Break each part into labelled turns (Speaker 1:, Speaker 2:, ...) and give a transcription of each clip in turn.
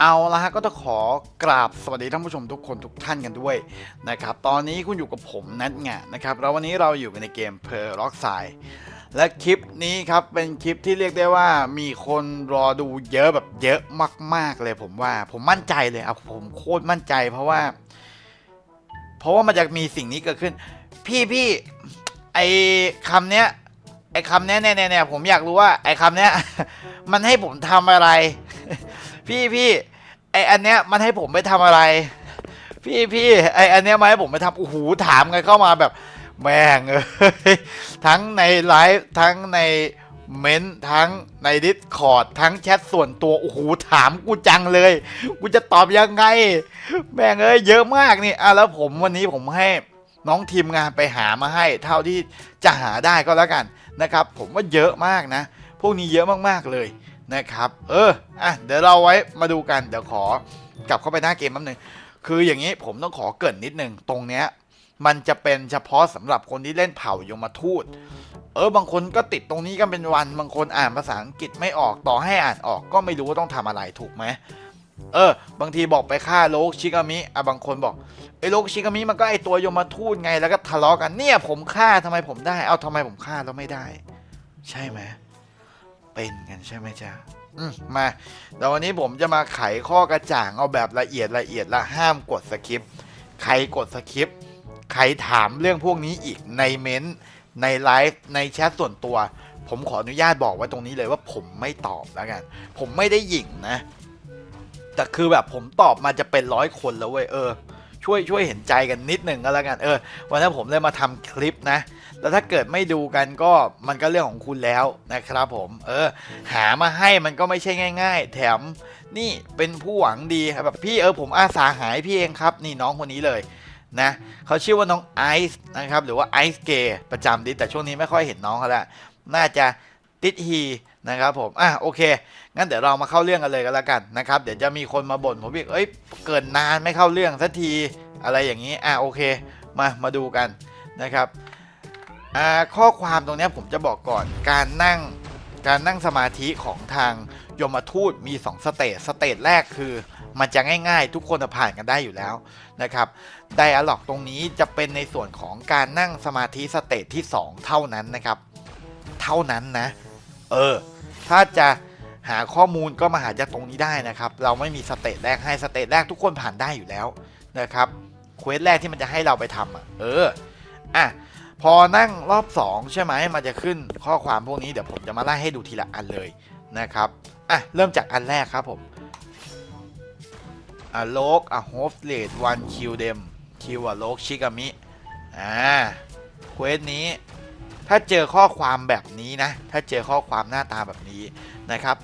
Speaker 1: เอาละฮะก็ต้องขอกราบสวัสดีท่านผู้ชมทุกคนทุกท่านกันด้วยนะครับตอนนี้คุณอยู่กับผมนัทงะนะครับแล้ววันนี้เราอยู่กันในเกมเพอร์ล็อกไซและคลิปนี้ครับเป็นคลิปที่เรียกได้ว่ามีคนรอดูเยอะแบบเยอะมาก ๆ เลยผมว่าผมมั่นใจเลยเอาผมโคตรมั่นใจ เพราะว่า เพราะว่ามันจะมีสิ่งนี้เกิดขึ้น พี่พี่ไอคำเนี้ยไอคำเนี้ยเนี่ยเนี่ยเนี่ยผมอยากรู้ว่าไอคำเนี้ย มันให้ผมทำอะไร พี่พี่ไออันเนี้ยมันให้ผมไปทำอะไร พี่พี่ไออันเนี้ยมาให้ผมไปทำโอ้โหถามกันเข้ามาแบบแม่งเอ้ยทั้งในไลฟ์ทั้งในเม้นต์ทั้งใน Discord ทั้งแชทส่วนตัวโอ้โหถามกูจังเลย กูจะตอบยังไง แม่งเอ้ยเยอะมากนี่อะแล้วผมวันนี้ผมให้น้องทีมงานไปหามาให้ เท่าที่จะหาได้ก็แล้วกันนะครับ ผมว่าเยอะมากนะ พวกนี้เยอะมากๆเลย นะครับ เอออะเดี๋ยวเราไว้มาดูกัน เดี๋ยวขอกลับเข้าไปหน้าเกมแป๊บนึง คืออย่างนี้ผมต้องขอเกินนิดนึง ตรงเนี้ยมันจะเป็นเฉพาะสำหรับคนที่เล่นเผ่ายมทูต เออบางคนก็ติดตรงนี้กันเป็นวัน บางคนอ่านภาษาอังกฤษไม่ออก ต่อให้อ่านออกก็ไม่รู้ว่าต้องทำอะไรถูกไหมเออ บางทีบอกไปฆ่าโลกชิกามิ อะบางคนบอกไอ้โลกชิกามิมันก็ไอตัวยมทูตไง แล้วก็ทะเลาะกัน เนี่ยผมฆ่าทำไมผมได้ เอาทำไมผมฆ่าแล้วไม่ได้ ใช่ไหม เป็นกันใช่ไหมจ๊ะอืมมาเดี๋ยววันนี้ผมจะมาไขข้อกระจ่างเอาแบบละเอียดละเอียดละห้ามกดสคริปต์ใครกดสคริปต์ใครถามเรื่องพวกนี้อีกในเม้นต์ในไลฟ์ในแชทส่วนตัว ผมขออนุญาตบอกไว้ตรงนี้เลยว่าผมไม่ตอบแล้วกัน ผมไม่ได้หยิ่งนะ แต่คือแบบผมตอบมาจะเป็นร้อยคนแล้วเว้ยเออช่วยช่วยเห็นใจกันนิดหนึ่งก็แล้วกันเออวันนั้นผมเลยมาทำคลิปนะ แล้วถ้าเกิดไม่ดูกันก็มันก็เรื่องของคุณแล้วนะครับผม เออ หามาให้มันก็ไม่ใช่ง่าย ๆ แถมนี่เป็นผู้หวังดีครับแบบพี่เออผมอาสาหายพี่เองครับ นี่น้องคนนี้เลยนะเขาชื่อว่าน้องไอซ์นะครับหรือว่าไอซ์เกย์ประจำดิแต่ช่วงนี้ไม่ค่อยเห็นน้องเขาแล้วน่าจะติดฮีนะครับผม อะโอเค งั้นเดี๋ยวเรามาเข้าเรื่องกันเลยกันแล้วกันนะครับ เดี๋ยวจะมีคนมาบ่นผมอีกเอ้ย เกินนานไม่เข้าเรื่องสักทีอะไรอย่างนี้ อะโอเค มา มาดูกันนะครับ อ่าข้อความตรงนี้ผมจะบอกก่อนการนั่งการนั่งสมาธิของทางยมทูตมี 2 สเตจสเตจแรกคือ มันจะง่ายๆ ทุกคนจะผ่านกันได้อยู่แล้วนะครับไดอะล็อกตรงนี้จะเป็นในส่วนของการนั่งสมาธิสเตจที่ 2 เท่านั้นนะครับ เท่านั้นนะ เออ ถ้าจะหาข้อมูลก็มาหาจากตรงนี้ได้นะครับ เราไม่มีสเตจแรกให้สเตจแรกทุกคนผ่านได้อยู่แล้วนะครับเควสแรกที่มันจะให้เราไปทำอะเอออะ พอนั่งรอบ 2 ใช่ไหมมันจะขึ้นข้อความพวกนี้เดี๋ยวผมจะมาไล่ให้ดูทีละอันเลยนะครับอะเริ่มจากอันแรกครับผมอะโลกอะโฮฟเลดวันคิวเดมคิวอะโลกชิกามิอ่าเควสนี้ถ้าเจอข้อความแบบนี้นะ ถ้าเจอข้อความหน้าตาแบบนี้นะครับ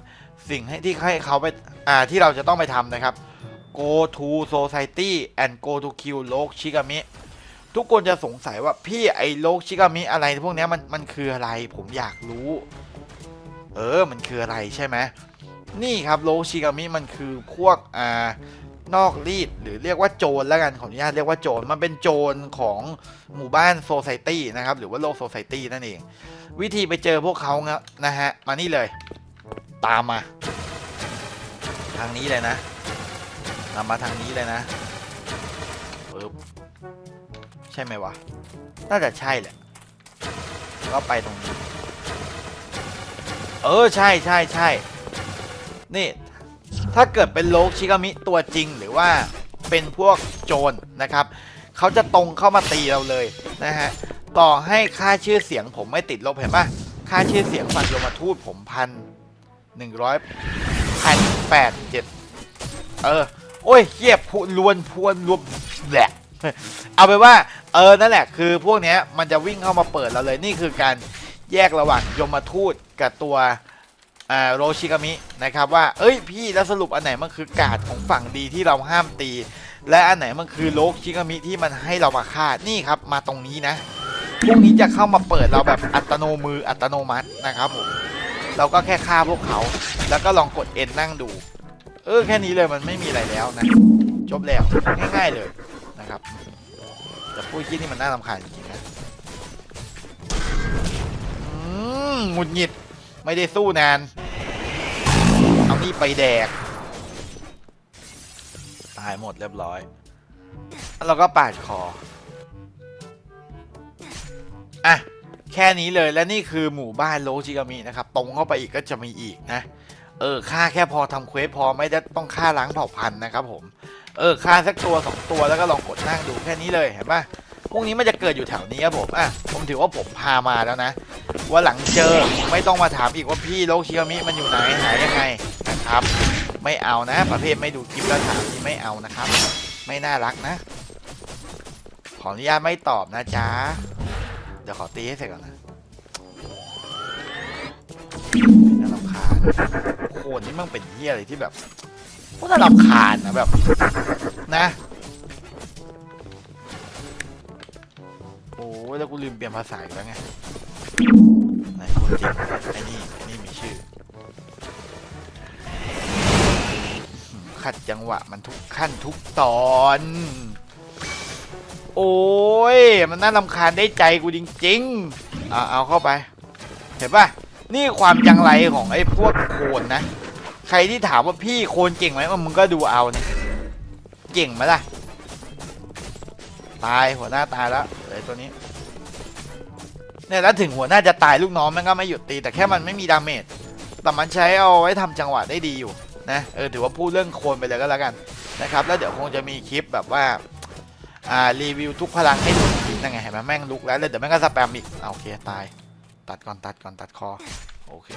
Speaker 1: สิ่งให้ที่ให้เขาไปอ่าที่เราจะต้องไปทำนะครับ go to society and go to kill โลกชิกามิ ทุกคนจะสงสัยว่าพี่ไอ้โลกชิกามิอะไรพวกนี้มันมันคืออะไร ผมอยากรู้ เออมันคืออะไรใช่ไหมนี่ครับโลชิกามิมันคือพวกอ่านอกรีดหรือเรียกว่าโจรแล้วกันขออนุญาตเรียกว่าโจรมันเป็นโจรของหมู่บ้านโซไซตี้นะครับ หรือว่าโลกโซไซตี้นั่นเอง วิธีไปเจอพวกเขานะฮะ มานี่เลย ตามมา ทางนี้เลยนะนำมาทางนี้เลยนะปึ๊บ ใช่ไหมวะ น่าจะใช่แหละ ก็ไปตรงนี้ เออ ใช่ใช่ใช่ นี่ ถ้าเกิดเป็นโลกชิกามิตัวจริงหรือว่าเป็นพวกโจรนะครับ เขาจะตรงเข้ามาตีเราเลยนะฮะ ต่อให้ค่าชื่อเสียงผมไม่ติดลบเห็นปะค่าชื่อเสียงฝั่งโยมทูตผมพันหนึ่งร้อยพันแปดเจ็ดเออ โอ้ยเฮียพูลวนพวนรวมแหละ เอาไปว่าเออนั่นแหละคือพวกเนี้ยมันจะวิ่งเข้ามาเปิดเราเลยนี่คือการแยกระหว่างยมทูตกับตัวโรชิกามินะครับว่า เอ้ยพี่แล้วสรุปอันไหนมันคือกาดของฝั่งดีที่เราห้ามตี และอันไหนมันคือโรชิกามิที่มันให้เรามาฆ่านี่ครับมาตรงนี้นะพวกนี้จะเข้ามาเปิดเราแบบอัตโนมืออัตโนมัตินะครับผมเราก็แค่ฆ่าพวกเขา แล้วก็ลองกดเอ็นนั่งดู เออแค่นี้เลยมันไม่มีอะไรแล้วนะ จบแล้วง่ายๆเลย ครับ แต่พูดคิดนี่มันน่ารำคาญจริงๆนะอืมหงุดหงิด ไม่ได้สู้นาน เอานี่ไปแดก ตายหมดเรียบร้อย แล้วก็ปาดคอ อะ แค่นี้เลยและนี่คือหมู่บ้านโลจิกามินะครับ ตรงเข้าไปอีกก็จะมีอีกนะ เออฆ่าแค่พอทำเควสพอไม่ได้ต้องฆ่าล้างเผ่าพันธุ์นะครับผม เออฆ่าสักตัวสองตัวแล้วก็ลองกดนั่งดูแค่นี้เลยเห็นปะพวกนี้มันจะเกิดอยู่แถวนี้ครับผมอะผมถือว่าผมพามาแล้วนะ ว่าหลังเจอไม่ต้องมาถามอีกว่าพี่โลคิกามิมันอยู่ไหนหายยังไงนะครับ ไม่เอานะ ประเภทไม่ดูคลิปแล้วถามนี่ไม่เอานะครับ ไม่น่ารักนะ ขออนุญาตไม่ตอบนะจ๊ะเดี๋ยวขอตีให้เสร็จก่อนนะน่ารำคาญโคนนี่มันเป็นเฮียอะไรที่แบบ โคตรน่ารำคาญนะแบบ นะ โอ้ยแล้วกูลืมเปลี่ยนภาษาอีกแล้วไงไหนคนจริงไอ้นี่ไอ้นี่มีชื่อ ขัดจังหวะมันทุกขั้นทุกตอน โอ้ย มันน่ารำคาญได้ใจกูจริงๆเอาเอาเข้าไป เห็นปะนี่ความจังไรของไอ้พวกโคนนะ ใครที่ถามว่าพี่โคนเก่งไหมมึงก็ดูเอาเนี่ยเก่งไหมล่ะ ตายหัวหน้าตายแล้วเหลยตัวนี้เนี่ยแล้วถึงหัวหน้าจะตายลูกน้องมันก็ไม่หยุดตี แต่แค่มันไม่มีดาเมจแต่มันใช้เอาไว้ทำจังหวะได้ดีอยู่นะเออถือว่าพูดเรื่องโคนไปเลยก็แล้วกันนะครับแล้วเดี๋ยวคงจะมีคลิปแบบว่าอ่ารีวิวทุกพลังให้ดูนั่นไงเห็นไหมแม่งลุกแล้วแล้วเดี๋ยวแม่งก็สแปมอีกอ่าโอเคตาย ตัดก่อนตัดก่อนตัดคอโอเค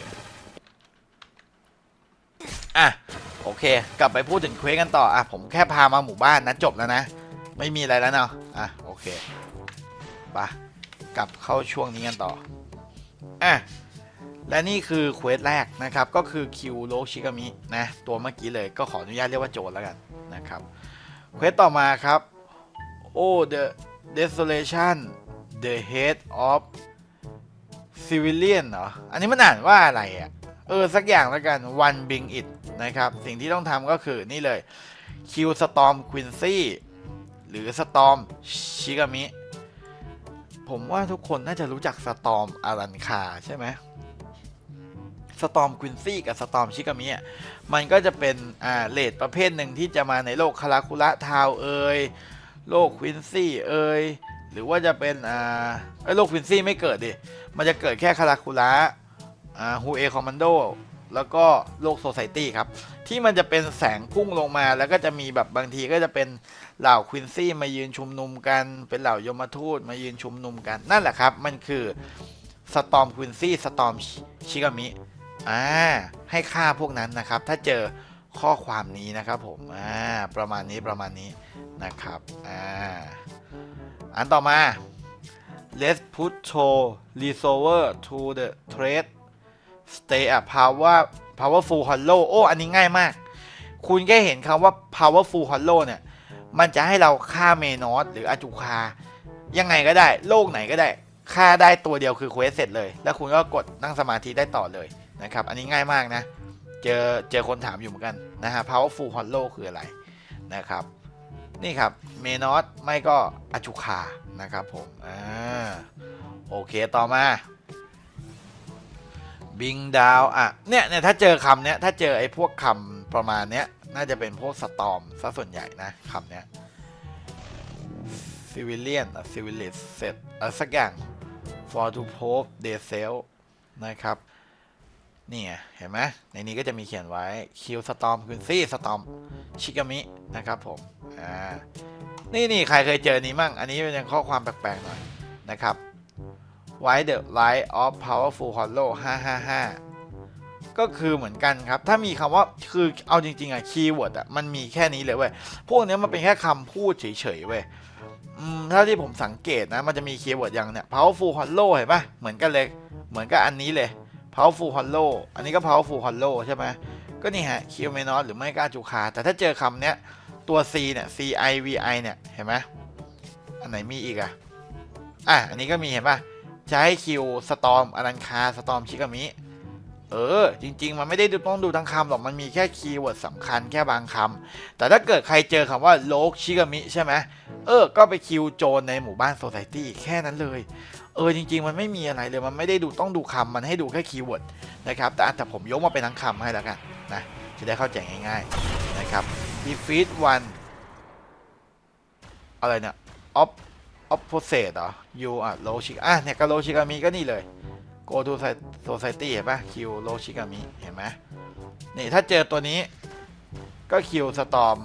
Speaker 1: อะโอเค กลับไปพูดถึงเควสกันต่ออะผมแค่พามาหมู่บ้านนะจบแล้วนะ ไม่มีอะไรแล้วเนาะอะโอเคไปะกลับเข้าช่วงนี้กันต่ออะและนี่คือเควสแรกนะครับ ก็คือคิวโรชิกามินะตัวเมื่อกี้เลยก็ขออนุญาตเรียกว่าโจรแล้วกันนะครับเควสต่อมาครับ Oh the desolation the head of civilian เหรอ อันนี้มันอ่านว่าอะไรอะ เออ สักอย่างแล้วกัน one bring it นะครับ สิ่งที่ต้องทำก็คือนี่เลย Q storm quincy หรือ storm shigami ผมว่าทุกคนน่าจะรู้จัก storm อารันคาใช่ไหม storm quincy กับ storm shigami มันก็จะเป็นอ่าเลดประเภทหนึ่งที่จะมาในโลกคาราคุระทาวเอยโลกควินซี่เอยหรือว่าจะเป็นอ่าไอ้โลกควินซี่ไม่เกิดดิ มันจะเกิดแค่คาราคุระอ่าฮูเอคอมมานโด แล้วก็โลกโซไซตี้ครับ ที่มันจะเป็นแสงพุ่งลงมา แล้วก็จะมีแบบบางทีก็จะเป็นเหล่าควินซี่มายืนชุมนุมกัน เป็นเหล่ายมทูตมายืนชุมนุมกัน นั่นแหละครับ มันคือสตอมควินซี่สตอมชิกามิอ่าให้ฆ่าพวกนั้นนะครับ ถ้าเจอข้อความนี้นะครับผมอ่าประมาณนี้ประมาณนี้นะครับอ่าอันต่อมา let's put to resolver to the thread stay a power powerful hollow โอ้ อันนี้ง่ายมาก คุณแค่เห็นคำว่า powerful hollow เนี่ย มันจะให้เราฆ่าเมนอสหรืออาจูคา ยังไงก็ได้ โลกไหนก็ได้ ฆ่าได้ตัวเดียวคือเควสเสร็จเลย แล้วคุณก็กดนั่งสมาธิได้ต่อเลยนะครับ อันนี้ง่ายมากนะ เจอเจอคนถามอยู่เหมือนกันนะฮะ powerful hollow คืออะไรนะครับ นี่ครับ เมนอสไม่ก็อาจุคานะครับผม อ่า โอเค ต่อมา บิงดาวอะเนี่ยเนี่ยถ้าเจอคำเนี้ยถ้าเจอไอ้พวกคำประมาณเนี้ยน่าจะเป็นพวกสตอมซะส่วนใหญ่นะคำเนี้ยซิวิเลียนอะซิวิลิสเสร็จอะสักอย่าง for to prove they sell นะครับเนี่ไงเห็นไหมในนี้ก็จะมีเขียนไว้คิวสตอมคุณซี่สตอมชิกามินะครับผมอ่านี่นี่ใครเคยเจอนี้มั่ง อันนี้เป็นข้อความแปลกๆหน่อยนะครับ Why the light of powerful hollow 555 ก็คือเหมือนกันครับ ถ้ามีคำว่าคือเอาจริง ๆอะคีย์เวิร์ดอะมันมีแค่นี้เลยเว้ย พวกเนี้ยมันเป็นแค่คำพูดเฉย ๆ เว้ยถ้าที่ผมสังเกตนะ มันจะมีคีย์เวิร์ดอย่างเนี้ย powerful hollow เห็นปะเหมือนกันเลย เหมือนกับอันนี้เลย powerful hollow อันนี้ก็ powerful hollow ใช่ไหมก็นี่ฮะคิวเมนอสหรือไม่ก็อาจูคา แต่ถ้าเจอคำเนี้ย ตัว C เนี่ย C I V I เนี่ย เห็นไหมอันไหนมีอีกอะอะ อันนี้ก็มีเห็นปะ จะให้คิวสตอมอนันคาสตอมชิกามิ เออ จริง ๆ มันไม่ได้ดูต้องดูทั้งคำหรอกมันมีแค่คีย์เวิร์ดสำคัญแค่บางคำแต่ถ้าเกิดใครเจอคำว่าโลกชิกามิใช่ไหมเออ ก็ไปคิวโจรในหมู่บ้านโซไซตี้แค่นั้นเลยเออจริง ๆ มันไม่มีอะไรเลยมันไม่ได้ดูต้องดูคำมันให้ดูแค่คีย์เวิร์ดนะครับแต่แต่ผมยกมาเป็นทั้งคำให้แล้วกันนะจะได้เข้าใจง่ายๆนะครับ defeat one อะไรเนี่ยออ ออฟโพเซตเหรอยูอะโลชิกอะเนี่ยก็โลชิกามิก็นี่เลย go to society เห็นปะคิวโลชิกามิเห็นไหมนี่ถ้าเจอตัวนี้ก็คิวสตอม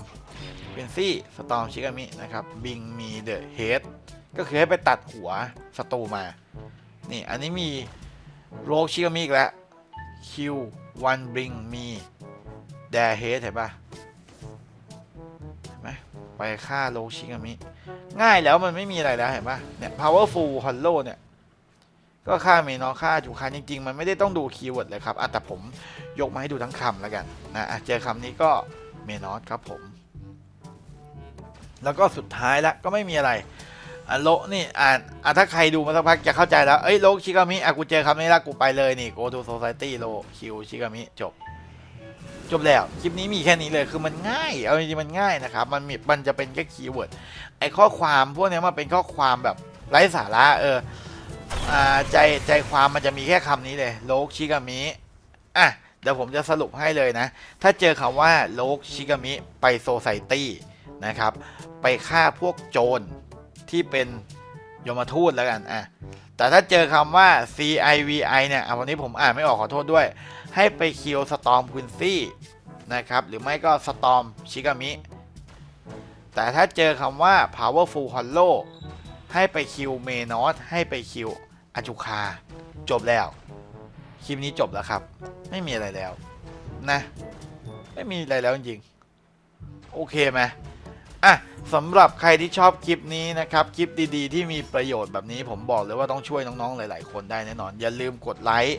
Speaker 1: เป็นซี่สตอมชิกามินะครับบิงมีเดอะเฮดก็คือให้ไปตัดหัวศัตรูมา นี่อันนี้มีโลชิกามิอีกแล้วคิววันบิงมีเดอะเฮดเห็นปะ ไปฆ่าโลชิกามิ ง่ายแล้วมันไม่มีอะไรแล้วเห็นปะเนี่ย powerful hollow เนี่ย ก็ค่าเมนอค่าจุคันจริง ๆ มันไม่ได้ต้องดูคีย์เวิร์ดเลยครับอะแต่ผมยกมาให้ดูทั้งคำแล้วกันนะะเจอคำนี้ก็เมนอสครับผม แล้วก็สุดท้ายละก็ไม่มีอะไรอะโลนี่อ่านอะถ้าใครดูมาสักพักจะเข้าใจแล้ว เอ้ยโลชิกามิอะกูเจอคำนี้ละกูไปเลยนี่ go to society โลคิวชิกามิจบ จบแล้วคลิปนี้มีแค่นี้เลยคือมันง่ายเอาจริงๆมันง่ายนะครับมันมีมันจะเป็นแค่คีย์เวิร์ดไอข้อความพวกนี้มันเป็นข้อความแบบไร้สาระเอออใจใจความมันจะมีแค่คำนี้เลยโลกชิกามิอะเดี๋ยวผมจะสรุปให้เลยนะ ถ้าเจอคำว่าโลกชิกามิไปโซไซตี้นะครับ ไปฆ่าพวกโจรที่เป็นยมทูตแล้วกันอะแต่ถ้าเจอคำว่า CIVI เนี่ยอะวันนี้ผมอ่านไม่ออกขอโทษด้วย ให้ไปคิวสตอมคุนซี่นะครับหรือไม่ก็สตอมชิกามิ แต่ถ้าเจอคำว่า powerful hollow ให้ไปคิวเมนอสให้ไปคิวอาจุคา จบแล้ว คลิปนี้จบแล้วครับ ไม่มีอะไรแล้วนะ ไม่มีอะไรแล้วจริงโอเคไหมอะสำหรับใครที่ชอบคลิปนี้นะครับ คลิปดีๆ ที่มีประโยชน์แบบนี้ผมบอกเลยว่าต้องช่วยน้องๆหลาย ๆ คนได้แน่นอน อย่าลืมกดไลค์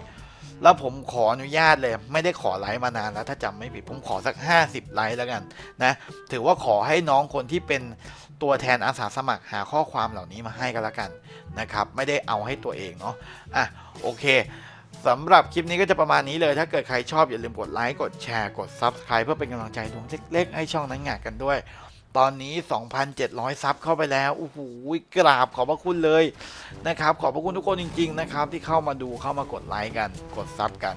Speaker 1: แล้วผมขออนุญาตเลย ไม่ได้ขอไลค์มานานแล้วถ้าจำไม่ผิดผมขอสัก 50 ไลค์แล้วกันนะถือว่าขอให้น้องคนที่เป็นตัวแทนอาสาสมัครหาข้อความเหล่านี้มาให้กันละกันนะครับ ไม่ได้เอาให้ตัวเองเนาะอะโอเคสำหรับคลิปนี้ก็จะประมาณนี้เลย ถ้าเกิดใครชอบอย่าลืมกดไลค์กดแชร์กด Subscribe เพื่อเป็นกำลังใจดวงเล็กๆ ให้ช่องนั้นงานกันด้วย ตอนนี้ 2,700 ซับเข้าไปแล้วโอ้โหกราบขอบพระคุณเลยนะครับ ขอบพระคุณทุกคนจริง ๆ นะครับ ที่เข้ามาดูเข้ามากดไลค์กัน กดซับกัน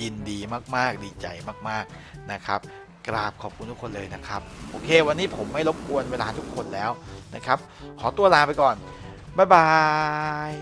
Speaker 1: ยินดีมากๆ ดีใจมากๆนะครับ กราบขอบคุณทุกคนเลยนะครับ โอเค วันนี้ผมไม่รบกวนเวลาทุกคนแล้วนะครับ ขอตัวลาไปก่อนบ๊ายบาย